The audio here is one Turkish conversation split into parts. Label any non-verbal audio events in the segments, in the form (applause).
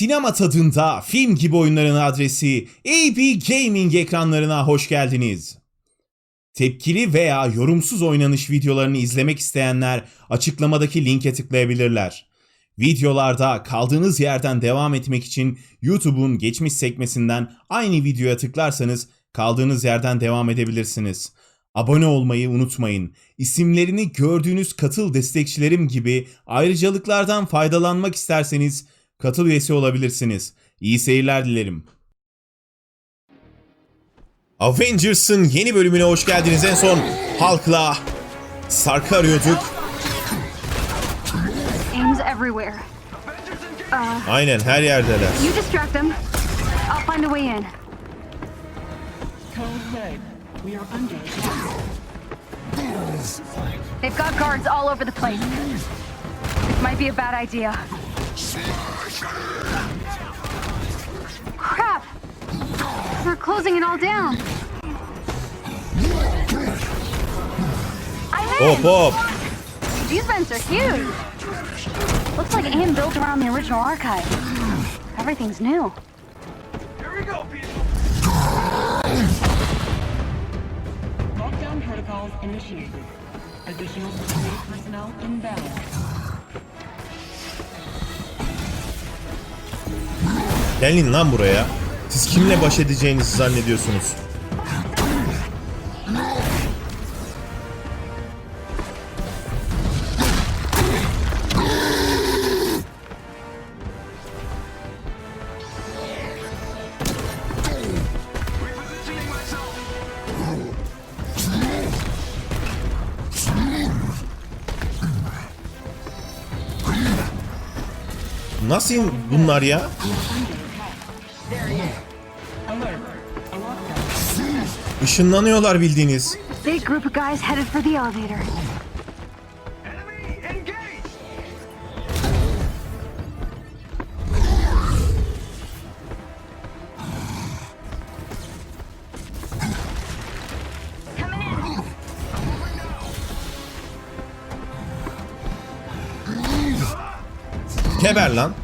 Sinema tadında film gibi oyunların adresi AB Gaming ekranlarına hoş geldiniz. Tepkili veya yorumsuz oynanış videolarını izlemek isteyenler açıklamadaki linke tıklayabilirler. Videolarda kaldığınız yerden devam etmek için YouTube'un geçmiş sekmesinden aynı videoya tıklarsanız kaldığınız yerden devam edebilirsiniz. Abone olmayı unutmayın. İsimlerini gördüğünüz katıl destekçilerim gibi ayrıcalıklardan faydalanmak isterseniz katıl üyesi olabilirsiniz. İyi seyirler dilerim. Avengers'ın yeni bölümüne hoş geldiniz. En son Hulk'la Sark'ı arıyorduk. Everywhere. Aynen her yerdeler. They've got guards all over the place. This might be a bad idea. Crap! They're closing it all down. I'm in! Hop hop. These vents are huge. Looks like AIM built around the original archive. Everything's new. Lockdown protocols initiated. Additional personnel inbound. Gelin lan buraya. Siz kimle baş edeceğinizi zannediyorsunuz? Nasıl bunlar ya? Işınlanıyorlar bildiğiniz. Big group of guys headed for the elevator. Geber lan.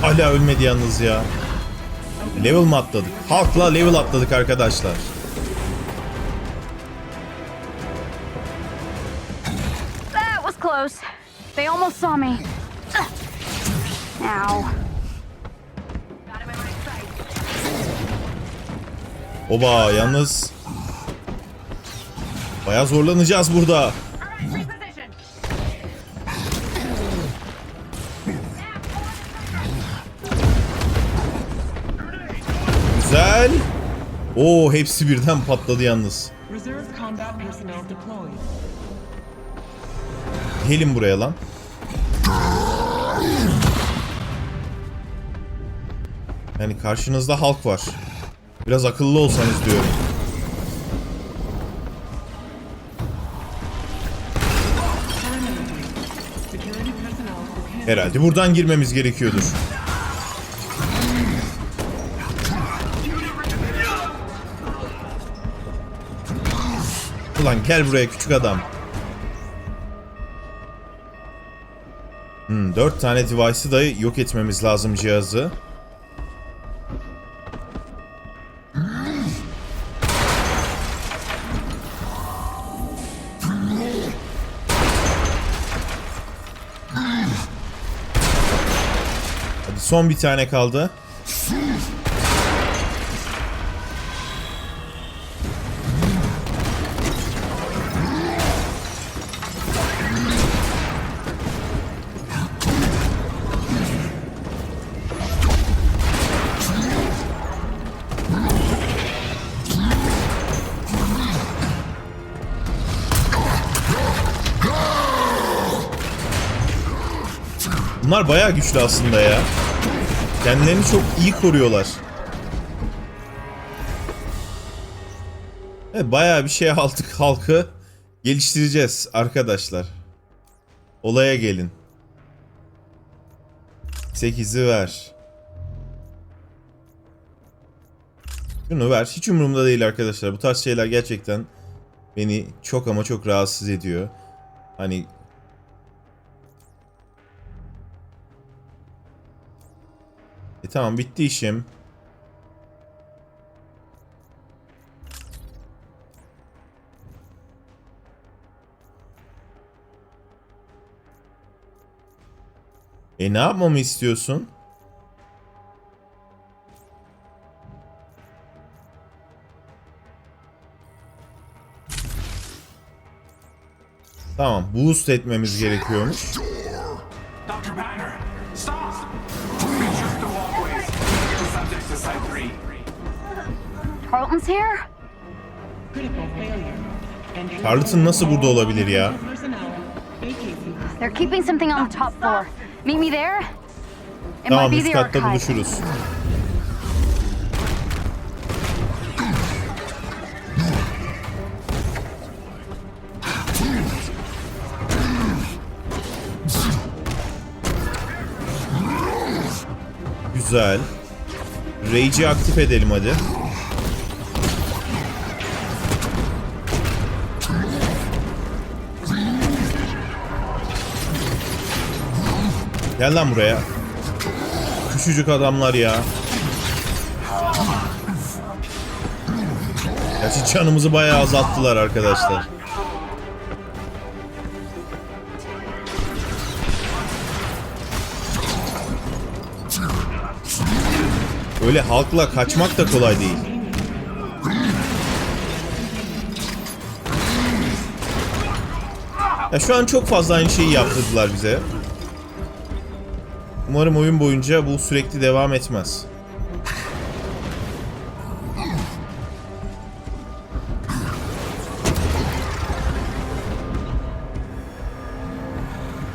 Hala ölmedi yalnız ya. Level mı atladık? Halkla level atladık arkadaşlar. That was close. They almost saw me. Ugh. Ow. Oba yalnız. Baya zorlanacağız burada. Oo hepsi birden patladı yalnız. Gelin buraya lan. Yani karşınızda halk var. Biraz akıllı olsanız diyorum. Herhalde buradan girmemiz gerekiyordur. Ulan gel buraya küçük adam. Hmm, 4 tane device'ı da yok etmemiz lazım cihazı. Hadi son bir tane kaldı. Bunlar bayağı güçlü aslında ya. Kendilerini çok iyi koruyorlar. Evet, bayağı bir şey (laughs) aldık halkı geliştireceğiz arkadaşlar. Olaya gelin. 8'i ver. Şunu ver. Hiç umurumda değil arkadaşlar. Bu tarz şeyler gerçekten beni çok ama çok rahatsız ediyor. Hani E tamam bitti işim. E ne yapmamı istiyorsun? Tamam, boost etmemiz gerekiyormuş. Carlton's here? Carlton nasıl burada olabilir ya? They're keeping something on the top floor. Meet me there? It Tamam, might be üst the katta archive. buluşuruz. Güzel. Rage'i aktif edelim hadi. Gel lan buraya. Küçücük adamlar ya. Gerçi canımızı bayağı azalttılar arkadaşlar. Öyle halkla kaçmak da kolay değil. Ya şu an çok fazla aynı şeyi yaptırdılar bize. Umarım oyun boyunca bu sürekli devam etmez.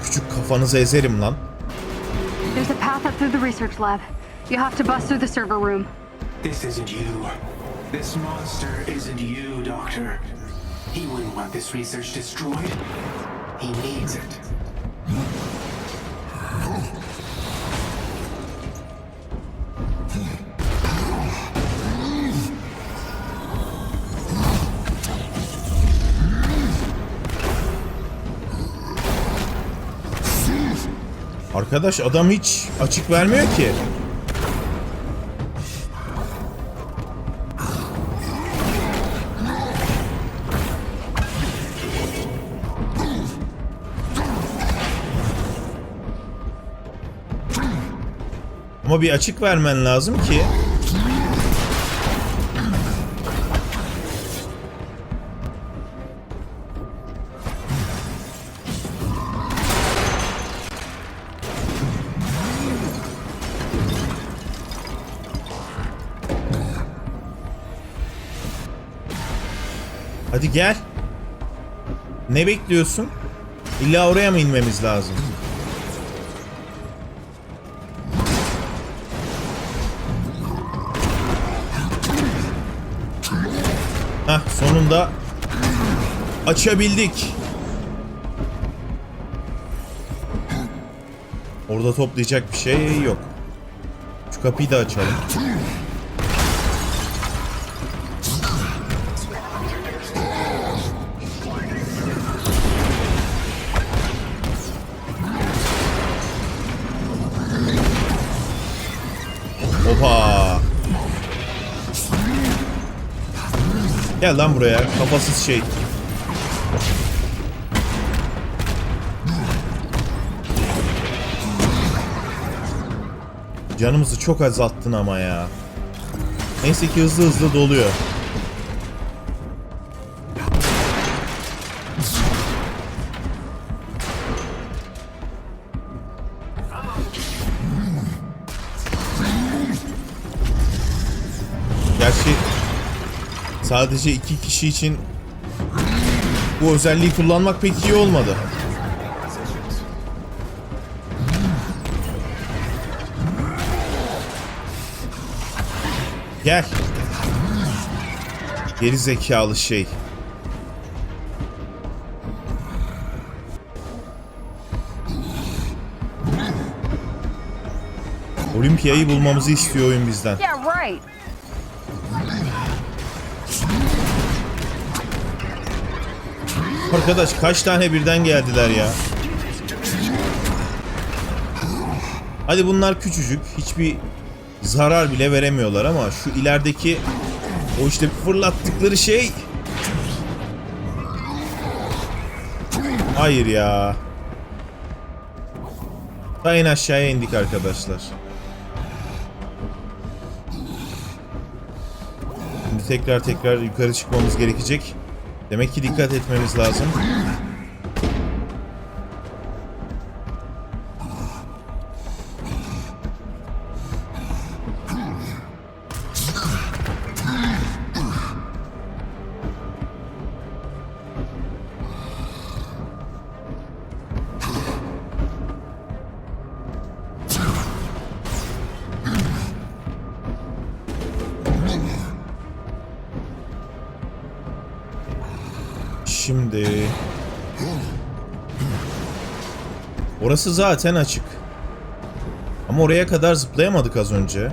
Küçük kafanızı ezerim lan. There's a path up through the research lab. You have to bust through the server room. This isn't you. This monster isn't you, Doctor. He wouldn't want this research destroyed. He needs it. Arkadaş adam hiç açık vermiyor ki. Ama bir açık vermen lazım ki. Hadi gel. Ne bekliyorsun? İlla oraya mı inmemiz lazım? Heh sonunda açabildik. Orada toplayacak bir şey yok. Şu kapıyı da açalım. Gel lan buraya kafasız şey. Canımızı çok azalttın ama ya. Neyse ki hızlı hızlı doluyor. Sadece iki kişi için bu özelliği kullanmak pek iyi olmadı. Gel. Geri zekalı şey. Olimpiyayı bulmamızı istiyor oyun bizden. Arkadaş kaç tane birden geldiler ya. Hadi bunlar küçücük. Hiçbir zarar bile veremiyorlar ama şu ilerideki o işte fırlattıkları şey Hayır ya. Daha en aşağıya indik arkadaşlar. Şimdi tekrar tekrar yukarı çıkmamız gerekecek. Demek ki dikkat etmemiz lazım. Orası zaten açık. Ama oraya kadar zıplayamadık az önce.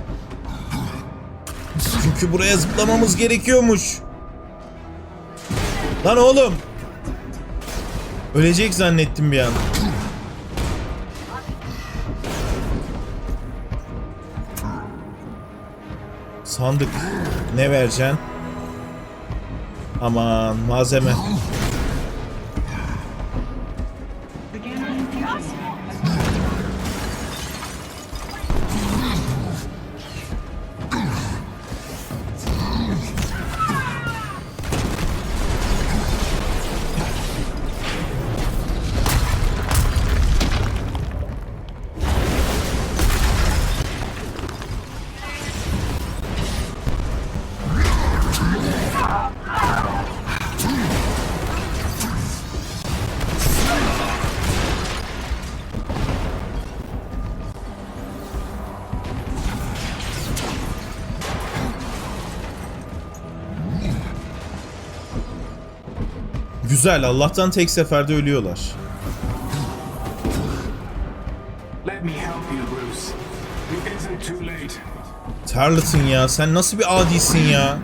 Çünkü buraya zıplamamız gerekiyormuş. Lan oğlum. Ölecek zannettim bir an. Sandık. Ne vereceksin? Aman malzeme. Güzel Allah'tan tek seferde ölüyorlar. Tarleton ya sen nasıl bir adisin ya?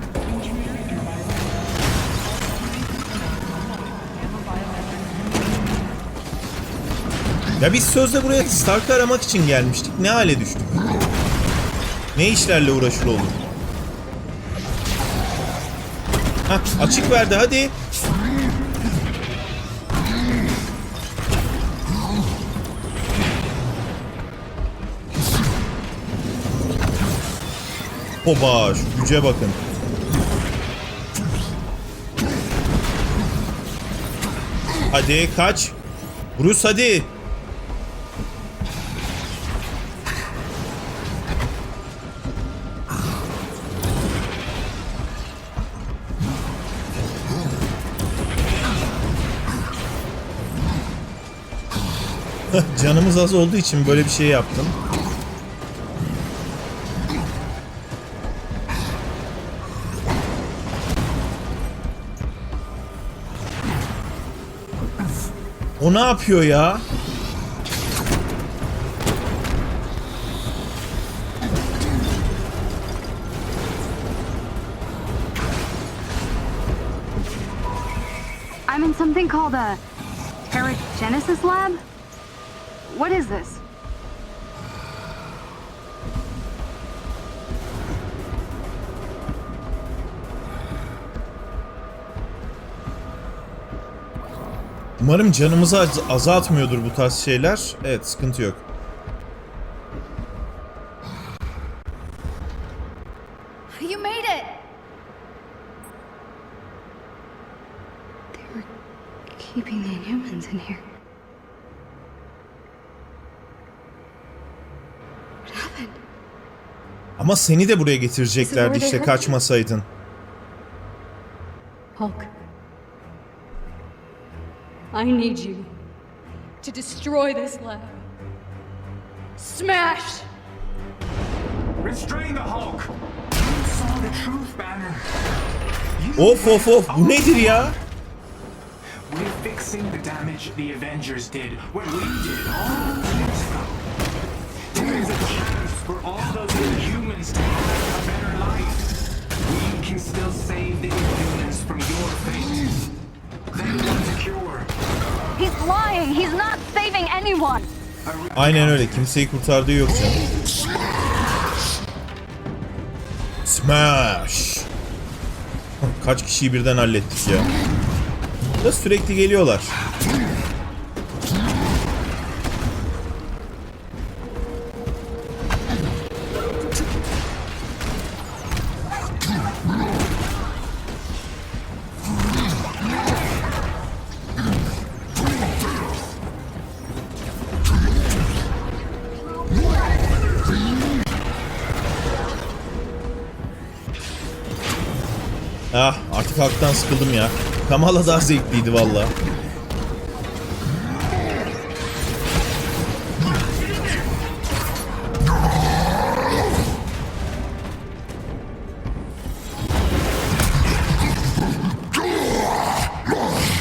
Ya biz sözde buraya Stark'ı aramak için gelmiştik. Ne hale düştük? Ne işlerle uğraşır olduk? Hah açık verdi hadi. Hoba şu güce bakın. Hadi kaç. Bruce hadi. Canımız az olduğu için böyle bir şey yaptım. O ne yapıyor ya? I'm in something called a Paragenesis lab? What is this? Umarım canımızı az- azaltmıyordur bu tarz şeyler. Evet sıkıntı yok. You made it! They were keeping the Inhumans in here. Ama seni de buraya getireceklerdi işte kaçmasaydın. I need you to destroy this lab. Smash! Restrain the Hulk! You saw the truth, Banner. You Of of of bu nedir ya? We're fixing the damage the Avengers did when we did all those years ago. There is a chance for all those Inhumans to have a better life. We can still save the He's lying! He's not saving anyone! Aynen öyle kimseyi kurtardığı yok canım. Smash. Kaç kişiyi birden hallettik ya. Da sürekli geliyorlar. Ah artık halktan sıkıldım ya. Kamala daha zevkliydi valla.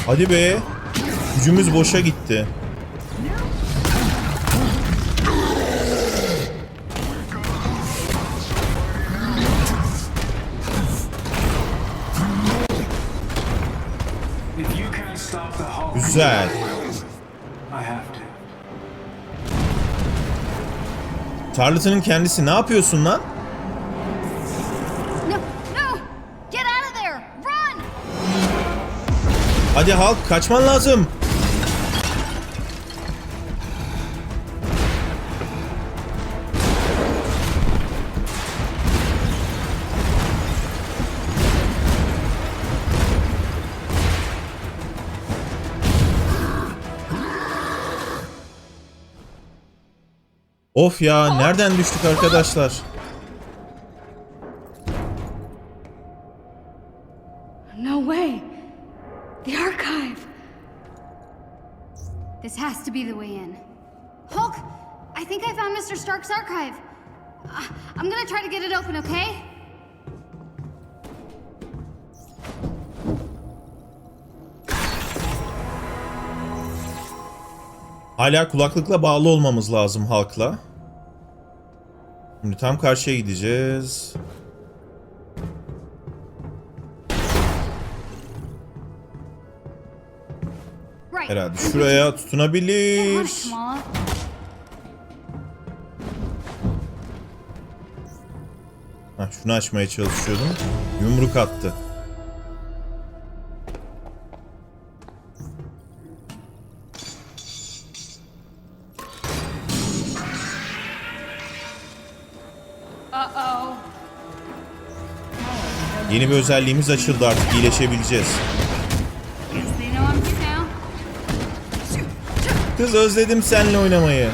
Hadi be. Gücümüz boşa gitti. Güzel. I have to. Tarlıtının kendisi ne yapıyorsun lan? No, no! Get out of there! Run! Hadi halk kaçman lazım. Of ya nereden düştük arkadaşlar? No way. The archive. This has to be the way in. Hulk, I think I found Mr. Stark's archive. Uh, I'm gonna try to get it open, okay? Hala kulaklıkla bağlı olmamız lazım halkla. Şimdi tam karşıya gideceğiz. Herhalde şuraya tutunabilir. Heh, şunu açmaya çalışıyordum. Yumruk attı. Yeni bir özelliğimiz açıldı artık iyileşebileceğiz. Kız özledim seninle oynamayı.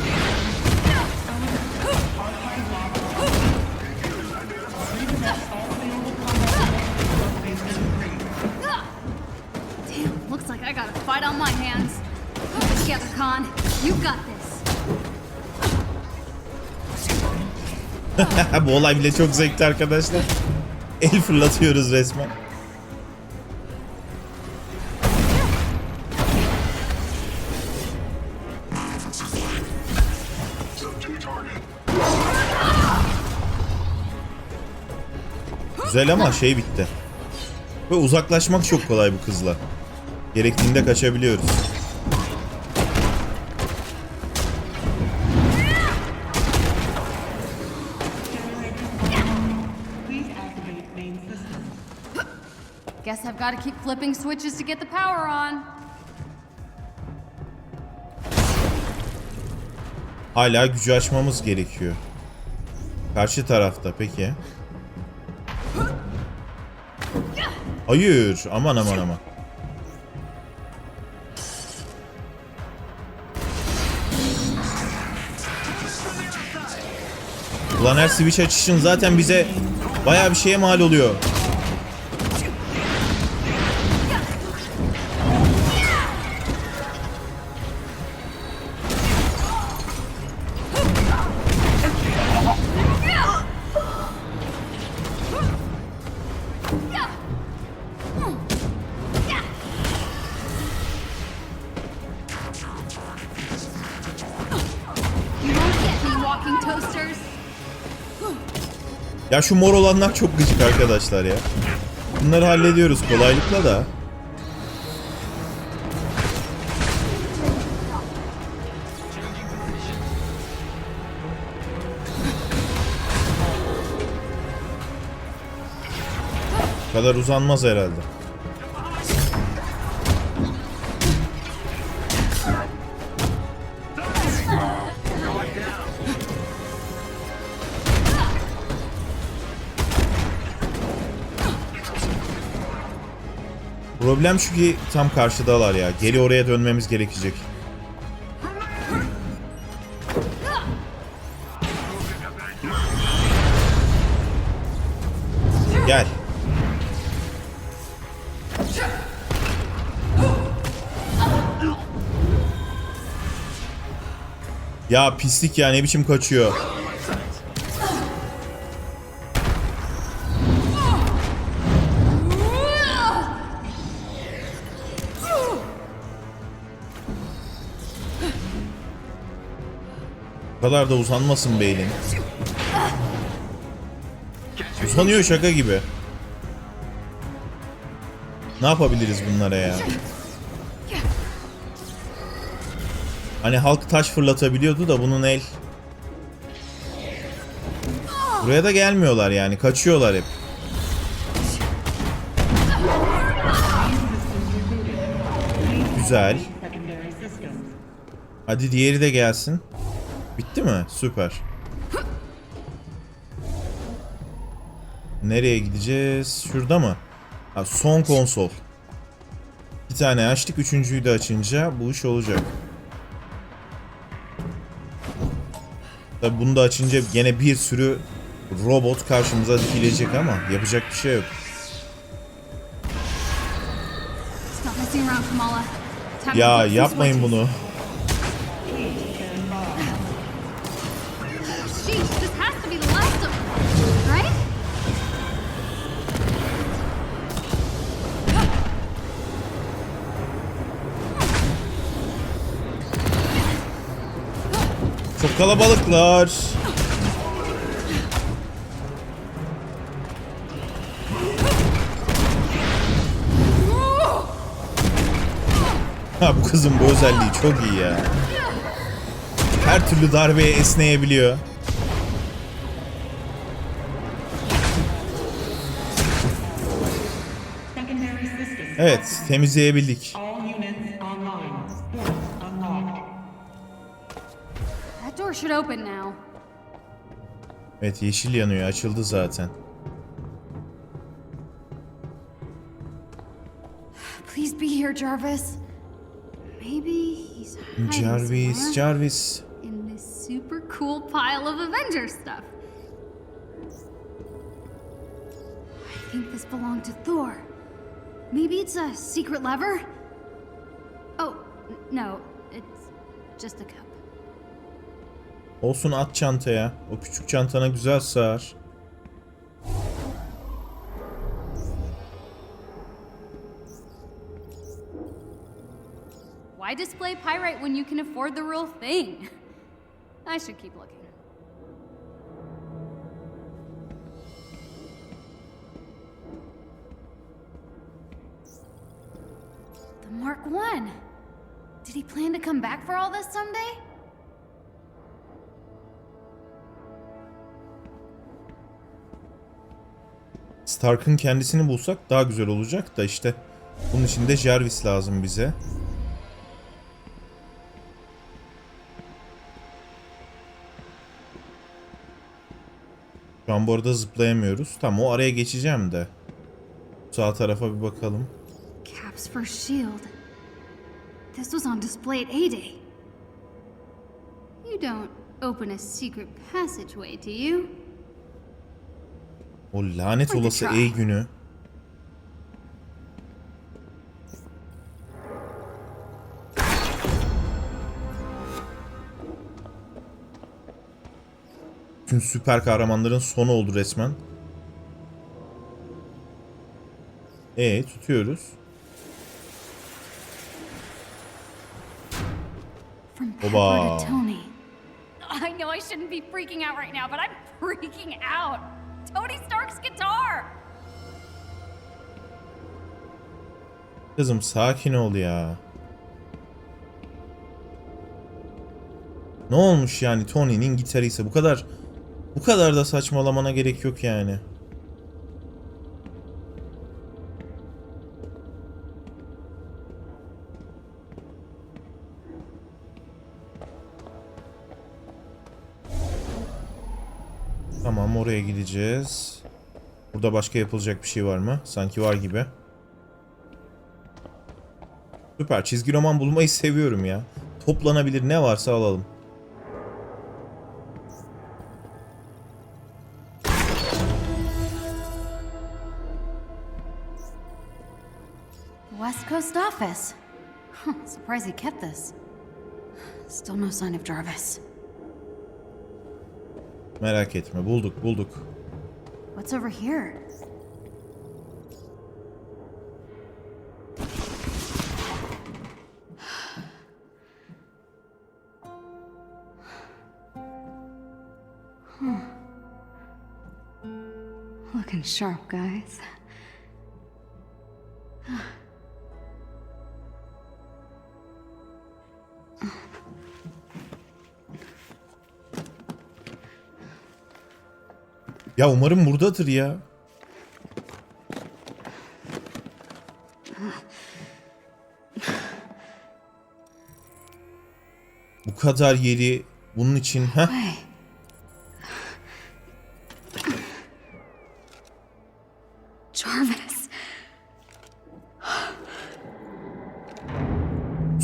(laughs) Bu olay bile çok zevkli arkadaşlar. El fırlatıyoruz resmen. Güzel ama şey bitti. Ve uzaklaşmak çok kolay bu kızla. Gerektiğinde kaçabiliyoruz. Guess I've got to keep flipping switches to get the power on. Hala gücü açmamız gerekiyor. Karşı tarafta peki. Hayır, aman aman aman. Ulan her switch açışın zaten bize bayağı bir şeye mal oluyor. Şu mor olanlar çok gıcık arkadaşlar ya. Bunları hallediyoruz kolaylıkla da. Kadar uzanmaz herhalde. Problem şu ki tam karşıdalar ya. Geri oraya dönmemiz gerekecek. Gel. Ya pislik ya ne biçim kaçıyor. Kadar da uzanmasın beynin. Uzanıyor şaka gibi. Ne yapabiliriz bunlara ya? Hani halk taş fırlatabiliyordu da bunun el. Buraya da gelmiyorlar yani. Kaçıyorlar hep. Güzel. Hadi diğeri de gelsin. Bitti mi? Süper. Nereye gideceğiz? Şurada mı? Ha, son konsol. Bir tane açtık. Üçüncüyü de açınca bu iş olacak. Tabi bunu da açınca gene bir sürü robot karşımıza dikilecek ama yapacak bir şey yok. Ya yapmayın bunu. Kalabalıklar. Ha bu kızın bu özelliği çok iyi ya. Her türlü darbeye esneyebiliyor. Evet, temizleyebildik. Door should open now. Evet, yeşil yanıyor. Açıldı zaten. Please be here, Jarvis. Maybe he's hiding Jarvis, Jarvis. in this super cool pile of Avengers stuff. I think this belonged to Thor. Maybe it's a secret lever? Oh, no, it's just a cup. Olsun at çantaya. O küçük çantana güzel sığar. Why display pyrite when you can afford the real thing? I should keep looking. The Mark One. Did he plan to come back for all this someday? Stark'ın kendisini bulsak daha güzel olacak da işte. Bunun için de Jarvis lazım bize. Şu an bu arada zıplayamıyoruz. Tamam o araya geçeceğim de. Sağ tarafa bir bakalım. Caps for shield. This was on display at A-Day. You don't open a secret passageway, do you? O lanet olası. E günü. Tüm süper kahramanların sonu oldu resmen. E tutuyoruz. Oba. I know I shouldn't be freaking out right now, but I'm freaking out. Kızım sakin ol ya. Ne olmuş yani Tony'nin gitarıysa bu kadar bu kadar da saçmalamana gerek yok yani. Tamam oraya gideceğiz. Burada başka yapılacak bir şey var mı? Sanki var gibi. Süper. Çizgi roman bulmayı seviyorum ya. Toplanabilir ne varsa alalım. West Coast office. Surprised he kept this. Still no sign of Jarvis. Merak etme. Bulduk bulduk. What's over here? Sharp, guys. Ya umarım buradadır ya. Bu kadar yeri bunun için ha?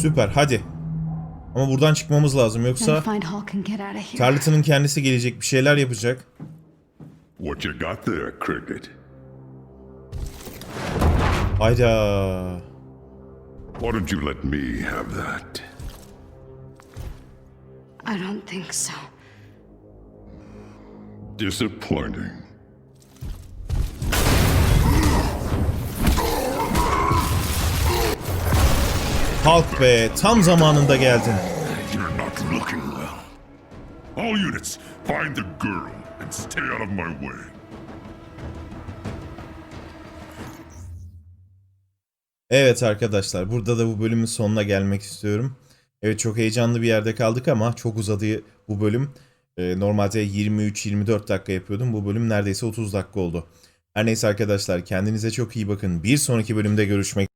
Süper hadi. Ama buradan çıkmamız lazım yoksa find Hulk and get out of here. Tarleton'ın kendisi gelecek bir şeyler yapacak. What you got there, Cricket? Hayda. Why don't you let me have that? I don't think so. Disappointing. Halk be tam zamanında geldin. All units, find the girl and stay out of my way. Evet arkadaşlar burada da bu bölümün sonuna gelmek istiyorum. Evet çok heyecanlı bir yerde kaldık ama çok uzadı bu bölüm. Ee, normalde 23-24 dakika yapıyordum. Bu bölüm neredeyse 30 dakika oldu. Her neyse arkadaşlar kendinize çok iyi bakın. Bir sonraki bölümde görüşmek